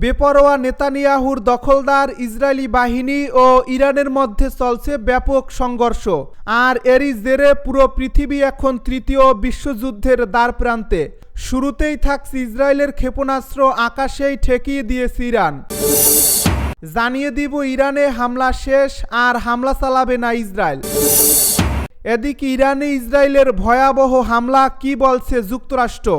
বেপরোয়া নেতানিয়াহুর দখলদার ইসরায়েলি বাহিনী ও ইরানের মধ্যে চলছে ব্যাপক সংঘর্ষ। আর এরই জেরে পুরো পৃথিবী এখন তৃতীয় বিশ্বযুদ্ধের দ্বার প্রান্তে শুরুতেই থাকছে ইসরায়েলের ক্ষেপণাস্ত্র আকাশেই ঠেকিয়ে দিয়েছে ইরান। জানিয়ে দিব ইরানে হামলা শেষ আর হামলা চালাবে না ইসরায়েল। এদিকে ইরানে ইসরায়েলের ভয়াবহ হামলা কি বলছে যুক্তরাষ্ট্র?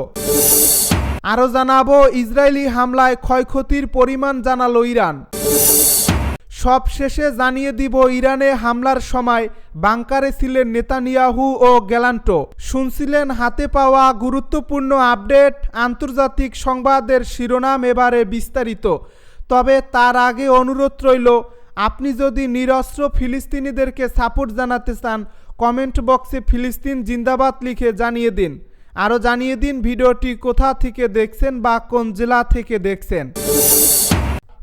আরও জানাব, ইসরায়েলি হামলায় ক্ষয়ক্ষতির পরিমাণ জানালো ইরান। সব শেষে জানিয়ে দিব, ইরানে হামলার সময় বাংকারে ছিলেন নেতানিয়াহু ও গ্যালান্টো শুনছিলেন হাতে পাওয়া গুরুত্বপূর্ণ আপডেট, আন্তর্জাতিক সংবাদের শিরোনাম এবারে বিস্তারিত। তবে তার আগে অনুরোধ রইল, আপনি যদি নিরস্ত্র ফিলিস্তিনিদেরকে সাপোর্ট জানাতে চান, কমেন্ট বক্সে ফিলিস্তিন জিন্দাবাদ লিখে জানিয়ে দিন। আরও জানিয়ে দিন ভিডিওটি কোথা থেকে দেখছেন বা কোন জেলা থেকে দেখছেন।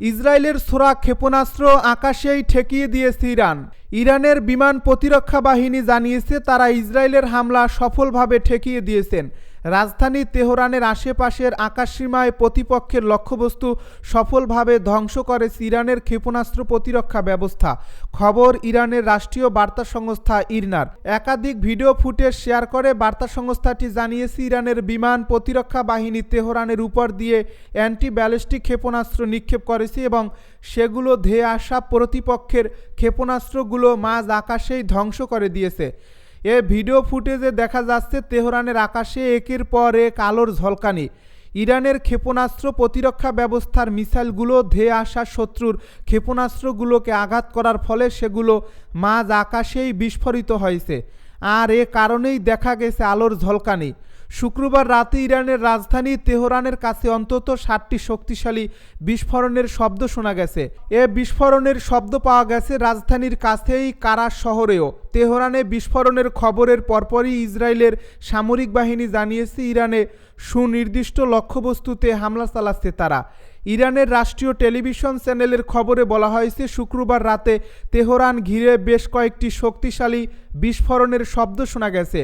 ইসরায়েলের সোরা ক্ষেপণাস্ত্র আকাশেই ঠেকিয়ে দিয়েছে ইরান। ইরানের বিমান প্রতিরক্ষা বাহিনী জানিয়েছে, তারা ইসরায়েলের হামলা সফলভাবে ঠেকিয়ে দিয়েছেন। রাজধানী তেহরানের আশেপাশের আকাশসীমায় প্রতিপক্ষের লক্ষ্যবস্তু সফলভাবে ধ্বংস করে ইরানের ক্ষেপণাস্ত্র প্রতিরক্ষা ব্যবস্থা। খবর, ইরানের রাষ্ট্রীয় বার্তা সংস্থা ইরনার। একাধিক ভিডিও ফুটেজ শেয়ার করে বার্তা সংস্থাটি জানিয়েছে, ইরানের বিমান প্রতিরক্ষা বাহিনী তেহরানের উপর দিয়ে অ্যান্টি ব্যালিস্টিক ক্ষেপণাস্ত্র নিক্ষেপ করেছে এবং সেগুলো ধেয়ে আসা প্রতিপক্ষের ক্ষেপণাস্ত্রগুলো মাঝ আকাশেই ধ্বংস করে দিয়েছে। এ ভিডিও ফুটেজে দেখা যাচ্ছে তেহরানের আকাশে একের পর এক আলোর ঝলকানি। ইরানের ক্ষেপণাস্ত্র প্রতিরক্ষা ব্যবস্থার মিসাইলগুলো ধেয়ে আসা শত্রুর ক্ষেপণাস্ত্রগুলোকে আঘাত করার ফলে সেগুলো মাঝ আকাশেই বিস্ফোরিত হয়েছে। আর এ কারণেই দেখা গেছে আলোর ঝলকানি। শুক্রবার রাতে ইরানের রাজধানী তেহরানের কাছে অন্তত ষাটটি শক্তিশালী বিস্ফোরণের শব্দ শোনা গেছে। এ বিস্ফোরণের শব্দ পাওয়া গেছে রাজধানীর কাছেই কারাস শহরেও। তেহরানে বিস্ফোরণের খবরের পরপরই ইসরায়েলের সামরিক বাহিনী জানিয়েছে ইরানে সুনির্দিষ্ট লক্ষ্যবস্তুতে হামলা চালাচ্ছে তারা। ইরানের রাষ্ট্রীয় টেলিভিশন চ্যানেলের খবরে বলা হয়েছে, শুক্রবার রাতে তেহরান ঘিরে বেশ কয়েকটি শক্তিশালী বিস্ফোরণের শব্দ শোনা গেছে।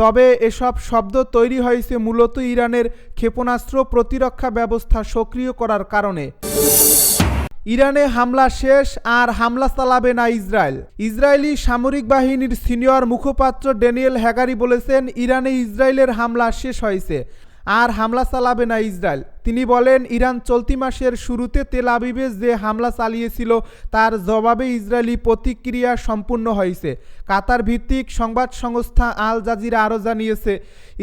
তবে এসব শব্দ তৈরি হয়েছে মূলত ইরানের ক্ষেপণাস্ত্র প্রতিরক্ষা ব্যবস্থা সক্রিয় করার কারণে। ইরানে হামলা শেষ আর হামলা চালাবে না ইসরায়েল। ইসরায়েলি সামরিক বাহিনীর সিনিয়র মুখপাত্র ড্যানিয়েল হ্যাগারি বলেছেন, ইরানে ইসরায়েলের হামলা শেষ হয়েছে। আর হামলা চালাবে না ইসরায়েল। তিনি বলেন, ইরান চলতি মাসের শুরুতে তেল আবিবে যে হামলা চালিয়েছিল, তার জবাবে ইসরায়েলি প্রতিক্রিয়া সম্পূর্ণ হয়েছে। কাতার ভিত্তিক সংবাদ সংস্থা আল জাজিরা আরও জানিয়েছে,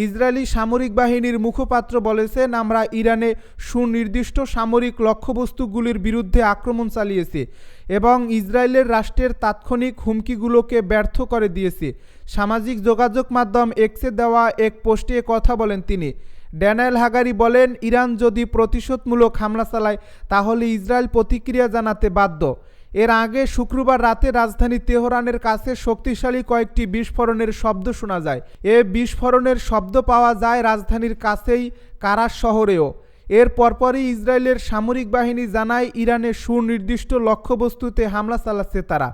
ইসরায়েলি সামরিক বাহিনীর মুখপাত্র বলেছেন, আমরা ইরানে সুনির্দিষ্ট সামরিক লক্ষ্যবস্তুগুলির বিরুদ্ধে আক্রমণ চালিয়েছি এবং ইসরায়েলের রাষ্ট্রের তাৎক্ষণিক হুমকিগুলোকে ব্যর্থ করে দিয়েছি। সামাজিক যোগাযোগ মাধ্যম এক্সে দেওয়া এক পোস্টে কথা বলেন তিনি। ড্যানায়েল হাগারি বলেন, ইরান যদি প্রতিশোধমূলক হামলা চালায়, তাহলে ইসরায়েল প্রতিক্রিয়া জানাতে বাধ্য। এর আগে শুক্রবার রাতে রাজধানী তেহরানের কাছে শক্তিশালী কয়েকটি বিস্ফোরণের শব্দ শোনা যায়। এ বিস্ফোরণের শব্দ পাওয়া যায় রাজধানীর কাছেই কারাস শহরেও। এর পরপরই ইসরায়েলের সামরিক বাহিনী জানায় ইরানের সুনির্দিষ্ট লক্ষ্যবস্তুতে হামলা চালাচ্ছে তারা।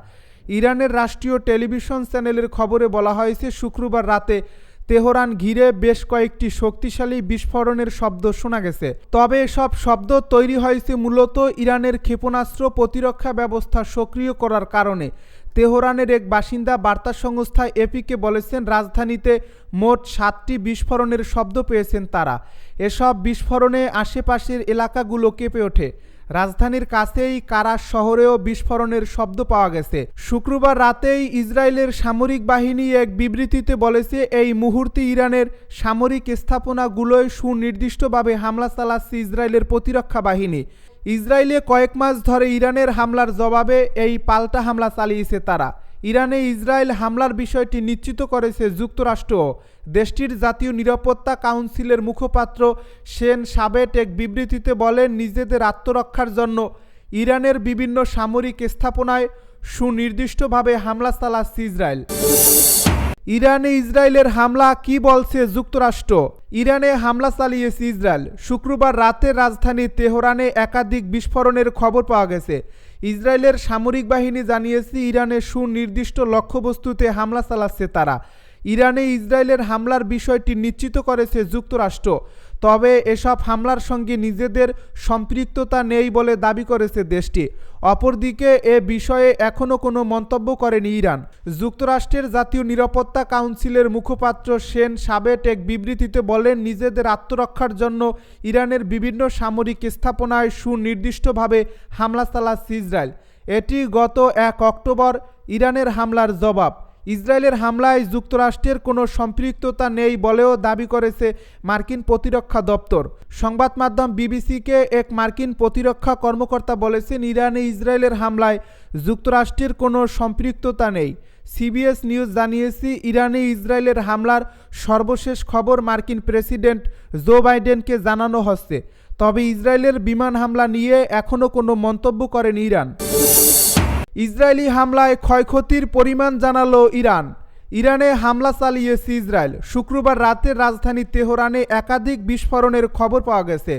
ইরানের রাষ্ট্রীয় টেলিভিশন চ্যানেলের খবরে বলা হয়েছে, শুক্রবার রাতে তেহরান ঘিরে বেশ কয়েকটি শক্তিশালী বিস্ফোরণের শব্দ শোনা গেছে। তবে এসব শব্দ তৈরি হয়েছে মূলত ইরানের ক্ষেপণাস্ত্র প্রতিরক্ষা ব্যবস্থা সক্রিয় করার কারণে। তেহরানের এক বাসিন্দা বার্তা সংস্থা এপিকে বলেছেন, রাজধানীতে মোট সাতটি বিস্ফোরণের শব্দ পেয়েছেন তারা। এসব বিস্ফোরণে আশেপাশের এলাকাগুলো কেঁপে ওঠে। রাজধানীর কাছেই কারাস শহরেও বিস্ফোরণের শব্দ পাওয়া গেছে। শুক্রবার রাতেই ইসরায়েলের সামরিক বাহিনী এক বিবৃতিতে বলেছে, এই মুহূর্তে ইরানের সামরিক স্থাপনাগুলোয় সুনির্দিষ্টভাবে হামলা চালাচ্ছে ইসরায়েলের প্রতিরক্ষা বাহিনী। ইসরায়েলে কয়েক মাস ধরে ইরানের হামলার জবাবে এই পাল্টা হামলা চালিয়েছে তারা। ইরানে ইসরায়েল হামলার বিষয়টি নিশ্চিত করেছে যুক্তরাষ্ট্র দেশটির জাতীয় নিরাপত্তা কাউন্সিলের মুখপাত্র সেন সাবেট এক বিবৃতিতে বলেন, নিজেদের আত্মরক্ষার জন্য ইরানের বিভিন্ন সামরিক স্থাপনায় সুনির্দিষ্টভাবে হামলা চালাচ্ছে ইসরায়েল। ইরানে ইসরায়েলের হামলা কি বলছে যুক্তরাষ্ট্র? ইরানে হামলা চালিয়েছে ইসরায়েল। শুক্রবার রাতে রাজধানী তেহরানে একাধিক বিস্ফোরণের খবর পাওয়া গেছে। ইসরায়েলের সামরিক বাহিনী জানিয়েছে, ইরানে সুনির্দিষ্ট লক্ষ্যবস্তুতে হামলা চালাচ্ছে তারা। ইরানে ইসরায়েলের হামলার বিষয়টি নিশ্চিত করেছে যুক্তরাষ্ট্র। তবে এসব হামলার সঙ্গে নিজেদের সম্পৃক্ততা নেই বলে দাবি করেছে দেশটি। অপরদিকে এ বিষয়ে এখনও কোনো মন্তব্য করেনি ইরান। যুক্তরাষ্ট্রের জাতীয় নিরাপত্তা কাউন্সিলের মুখপাত্র সেন সাবেট এক বিবৃতিতে বলেন, নিজেদের আত্মরক্ষার জন্য ইরানের বিভিন্ন সামরিক স্থাপনায় সুনির্দিষ্টভাবে হামলা চালাচ্ছে ইসরায়েল। এটি গত এক অক্টোবর ইরানের হামলার জবাব। ইসরায়েলের হামলায় যুক্তরাষ্ট্রের কোনো সম্পৃক্ততা নেই বলেও দাবি করেছে মার্কিন প্রতিরক্ষা দপ্তর। সংবাদ মাধ্যম বিবিসিকে এক মার্কিন প্রতিরক্ষা কর্মকর্তা বলেছেন, ইরানে ইসরায়েলের হামলায় যুক্তরাষ্ট্রের কোনো সম্পৃক্ততা নেই। সিবিএস নিউজ জানিয়েছে, ইরানে ইসরায়েলের হামলার সর্বশেষ খবর মার্কিন প্রেসিডেন্ট জো বাইডেনকে জানানো হচ্ছে। তবে ইসরায়েলের বিমান হামলা নিয়ে এখনও কোনো মন্তব্য করেনি ইরান। ইসরায়েলি হামলায় ক্ষয়ক্ষতির পরিমাণ জানালো ইরান। ইরানে হামলা চালিয়েছে ইসরায়েল শুক্রবার রাতে রাজধানী তেহরানে একাধিক বিস্ফোরণের খবর পাওয়া গেছে।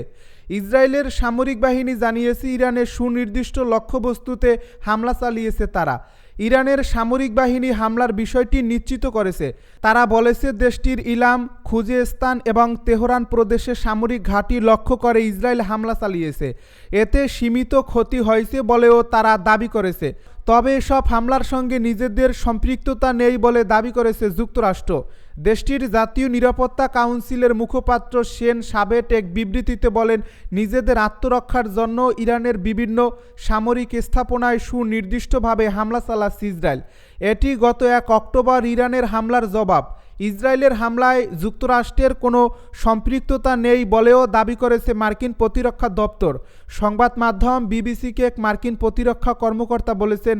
ইসরায়েলের সামরিক বাহিনী জানিয়েছে, ইরানের সুনির্দিষ্ট লক্ষ্যবস্তুতে হামলা চালিয়েছে তারা। ইরানের সামরিক বাহিনী হামলার বিষয়টি নিশ্চিত করেছে। তারা বলেছে, দেশটির ইলাম, খুজেস্তান এবং তেহরান প্রদেশে সামরিক ঘাঁটি লক্ষ্য করে ইসরায়েল হামলা চালিয়েছে। এতে সীমিত ক্ষতি হয়েছে বলেও তারা দাবি করেছে। তবে এসব হামলার সঙ্গে নিজেদের সম্পৃক্ততা নেই বলে দাবি করেছে যুক্তরাষ্ট্র। দেশটির জাতীয় নিরাপত্তা কাউন্সিলের মুখপাত্র সেন সাবেট এক বিবৃতিতে বলেন, নিজেদের আত্মরক্ষার জন্য ইরানের বিভিন্ন সামরিক স্থাপনায় সুনির্দিষ্টভাবে হামলা চালাচ্ছে ইসরায়েল। এটি গত এক অক্টোবর ইরানের হামলার জবাব। ইসরায়েলের হামলায় যুক্তরাষ্ট্রের কোনো সম্পৃক্ততা নেই বলেও দাবি করেছে মার্কিন প্রতিরক্ষা দপ্তর। সংবাদ মাধ্যম বিবিসিকে এক মার্কিন প্রতিরক্ষা কর্মকর্তা বলেছেন,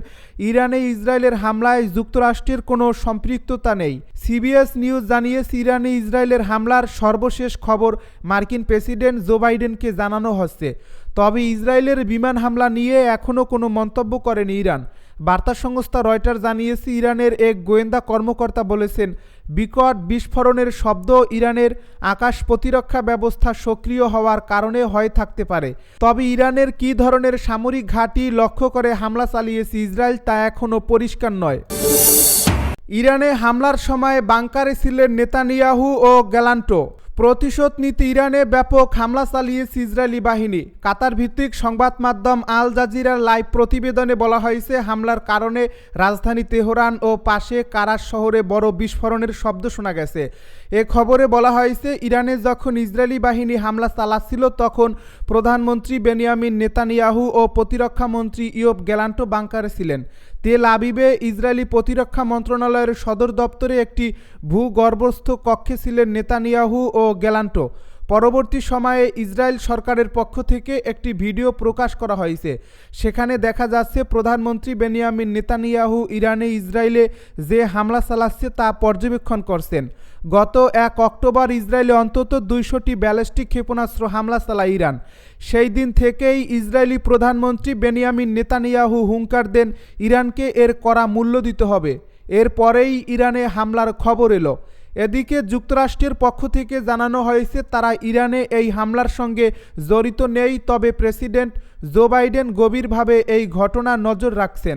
ইরানে ইসরায়েলের হামলায় যুক্তরাষ্ট্রের কোনো সম্পৃক্ততা নেই। সিবিএস নিউজ জানিয়েছে, ইরানে ইসরায়েলের হামলার সর্বশেষ খবর মার্কিন প্রেসিডেন্ট জো বাইডেনকে জানানো হচ্ছে। তবে ইসরায়েলের বিমান হামলা নিয়ে এখনও কোনো মন্তব্য করেনি ইরান। বার্তা সংস্থা রয়টার জানিয়েছে, ইরানের এক গোয়েন্দা কর্মকর্তা বলেছেন, বিকট বিস্ফোরণের শব্দ ইরানের আকাশ প্রতিরক্ষা ব্যবস্থা সক্রিয় হওয়ার কারণে হয়ে থাকতে পারে। তবে ইরানের কী ধরনের সামরিক ঘাঁটি লক্ষ্য করে হামলা চালিয়েছে ইসরায়েল তা এখনও পরিষ্কার নয়। ইরানে হামলার সময় বাংকারে ছিলেন নেতানিয়াহু ও গ্যালান্টো। প্রতিশোধ নিতে ইরানে ব্যাপক হামলা চালিয়েছে ইসরায়েলি বাহিনী। কাতার ভিত্তিক সংবাদ মাধ্যম আল জাজিরার লাইভ প্রতিবেদনে বলা হয়েছে, হামলার কারণে রাজধানী তেহরান ও পাশে কারাস শহরে বড় বিস্ফোরণের শব্দ শোনা গেছে। এ খবরে বলা হয়েছে, ইরানে যখন ইসরায়েলি বাহিনী হামলা চালাচ্ছিল, তখন প্রধানমন্ত্রী বেনিয়ামিন নেতানিয়াহু ও প্রতিরক্ষা মন্ত্রী ইয়ব গ্যালান্টো বাংকারে ছিলেন। তেল আবিবে ইসরায়েলি প্রতিরক্ষা মন্ত্রণালয়ের সদর দপ্তরে একটি ভূগর্ভস্থ কক্ষে ছিলেন নেতানিয়াহু ও গ্যালান্টো পরবর্তী সময়ে ইসরায়েল সরকারের পক্ষ থেকে একটি ভিডিও প্রকাশ করা হয়েছে। সেখানে দেখা যাচ্ছে, প্রধানমন্ত্রী বেনিয়ামিন নেতানিয়াহু ইরানে ইসরায়েলে যে হামলা চালাচ্ছে তা পর্যবেক্ষণ করছেন। গত এক অক্টোবর ইসরায়েলে অন্তত দুইশোটি ব্যালিস্টিক ক্ষেপণাস্ত্র হামলা চালায় ইরান। সেই দিন থেকেই ইসরায়েলি প্রধানমন্ত্রী বেনিয়ামিন নেতানিয়াহু হুঙ্কার দেন, ইরানকে এর করা মূল্য দিতে হবে। এরপরেই ইরানে হামলার খবর এলো। এদিকে যুক্তরাষ্ট্রের পক্ষ থেকে জানানো হয়েছে, তারা ইরানে এই হামলার সঙ্গে জড়িত নেই, তবে প্রেসিডেন্ট জো বাইডেন গভীরভাবে এই ঘটনা নজর রাখছেন।